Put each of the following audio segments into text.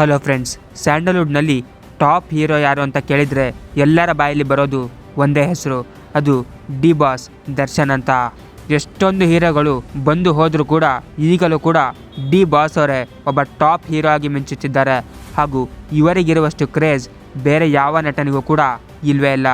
Hello friends ಸ್ಯಾಂಡಲ್ವುಡ್ನಲ್ಲಿ top hero ಯಾರು ಅಂತ ಕೇಳಿದರೆ ಎಲ್ಲರ ಬಾಯಲ್ಲಿ ಬರೋದು ಒಂದೇ ಹೆಸರು. ಅದು ಡಿ ಬಾಸ್ ದರ್ಶನ್ ಅಂತ. ಎಷ್ಟೊಂದು ಹೀರೋಗಳು ಬಂದು ಹೋದರೂ ಕೂಡ ಈಗಲೂ ಕೂಡ ಡಿ ಬಾಸ್ ಅವರೇ ಒಬ್ಬ ಟಾಪ್ ಹೀರೋ ಆಗಿ ಮಿಂಚುತ್ತಿದ್ದಾರೆ. ಹಾಗೂ ಇವರಿಗಿರುವಷ್ಟು ಕ್ರೇಜ್ ಬೇರೆ ಯಾವ ನಟನಿಗೂ ಕೂಡ ಇಲ್ವೇ ಇಲ್ಲ.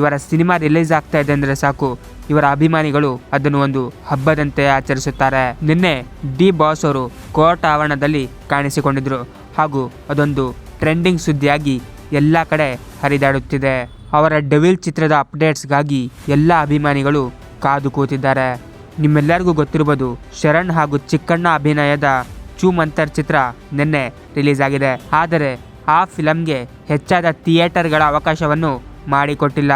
ಇವರ ಸಿನಿಮಾ ರಿಲೀಸ್ ಆಗ್ತಾ ಇದೆ ಅಂದರೆ ಸಾಕು. ಇವರ ಅಭಿಮಾನಿಗಳು ಅದನ್ನು ಒಂದು ಹಬ್ಬದಂತೆ ಆಚರಿಸುತ್ತಾರೆ. ನಿನ್ನೆ ಡಿ ಬಾಸ್ ಅವರು ಕೋರ್ಟ್ ಆವರಣದಲ್ಲಿ ಕಾಣಿಸಿಕೊಂಡಿದ್ರು. ಹಾಗೂ ಅದೊಂದು ಟ್ರೆಂಡಿಂಗ್ ಸುದ್ದಿಯಾಗಿ ಎಲ್ಲ ಕಡೆ ಹರಿದಾಡುತ್ತಿದೆ. ಅವರ ಡೆವಿಲ್ ಚಿತ್ರದ ಅಪ್ಡೇಟ್ಸ್ಗಾಗಿ ಎಲ್ಲ ಅಭಿಮಾನಿಗಳು ಕಾದು ಕೂತಿದ್ದಾರೆ. ನಿಮ್ಮೆಲ್ಲರಿಗೂ ಗೊತ್ತಿರ್ಬೋದು ಶರಣ್ ಹಾಗೂ ಚಿಕ್ಕಣ್ಣ ಅಭಿನಯದ ಚೂ ಮಂತರ್ ಚಿತ್ರ ನಿನ್ನೆ ರಿಲೀಸ್ ಆಗಿದೆ. ಆದರೆ ಆ ಫಿಲಮ್ಗೆ ಹೆಚ್ಚಾದ ಥಿಯೇಟರ್ಗಳ ಅವಕಾಶವನ್ನು ಮಾಡಿಕೊಟ್ಟಿಲ್ಲ.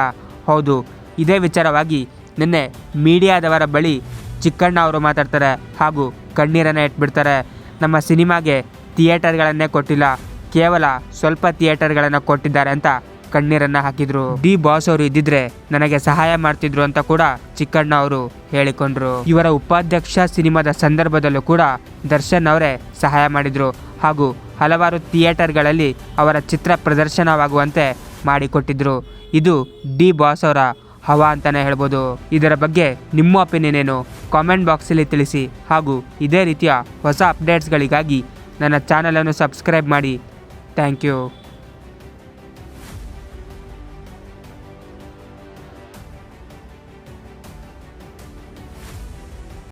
ಹೌದು, ಇದೇ ವಿಚಾರವಾಗಿ ನಿನ್ನೆ ಮೀಡಿಯಾದವರ ಬಳಿ ಚಿಕ್ಕಣ್ಣ ಅವರು ಮಾತಾಡ್ತಾರೆ ಹಾಗೂ ಕಣ್ಣೀರನ್ನು ಇಟ್ಬಿಡ್ತಾರೆ. ನಮ್ಮ ಸಿನಿಮಾಗೆ ಥಿಯೇಟರ್ಗಳನ್ನೇ ಕೊಟ್ಟಿಲ್ಲ. ಕೇವಲ ಸ್ವಲ್ಪ ಥಿಯೇಟರ್ಗಳನ್ನು ಕೊಟ್ಟಿದ್ದಾರೆ ಅಂತ ಕಣ್ಣೀರನ್ನು ಹಾಕಿದ್ರು. ಡಿ ಬಾಸ್ ಅವರು ಇದ್ದಿದ್ರೆ ನನಗೆ ಸಹಾಯ ಮಾಡ್ತಿದ್ರು ಅಂತ ಕೂಡ ಚಿಕ್ಕಣ್ಣ ಅವರು ಹೇಳಿಕೊಂಡ್ರು. ಇವರ ಉಪಾಧ್ಯಕ್ಷ ಸಿನಿಮಾದ ಸಂದರ್ಭದಲ್ಲೂ ಕೂಡ ದರ್ಶನ್ ಅವರೇ ಸಹಾಯ ಮಾಡಿದ್ರು. ಹಾಗೂ ಹಲವಾರು ಥಿಯೇಟರ್ಗಳಲ್ಲಿ ಅವರ ಚಿತ್ರ ಪ್ರದರ್ಶನವಾಗುವಂತೆ ಮಾಡಿಕೊಟ್ಟಿದ್ರು. ಇದು ಡಿ ಬಾಸ್ ಅವರ ಹವಾ ಅಂತಲೇ ಹೇಳ್ಬೋದು. ಇದರ ಬಗ್ಗೆ ನಿಮ್ಮ ಒಪಿನಿಯನ್ ಏನು? ಕಾಮೆಂಟ್ ಬಾಕ್ಸಲ್ಲಿ ತಿಳಿಸಿ. ಹಾಗೂ ಇದೇ ರೀತಿಯ ಹೊಸ ಅಪ್ಡೇಟ್ಸ್ಗಳಿಗಾಗಿ ನನ್ನ ಚಾನಲನ್ನು ಸಬ್ಸ್ಕ್ರೈಬ್ ಮಾಡಿ. Thank you.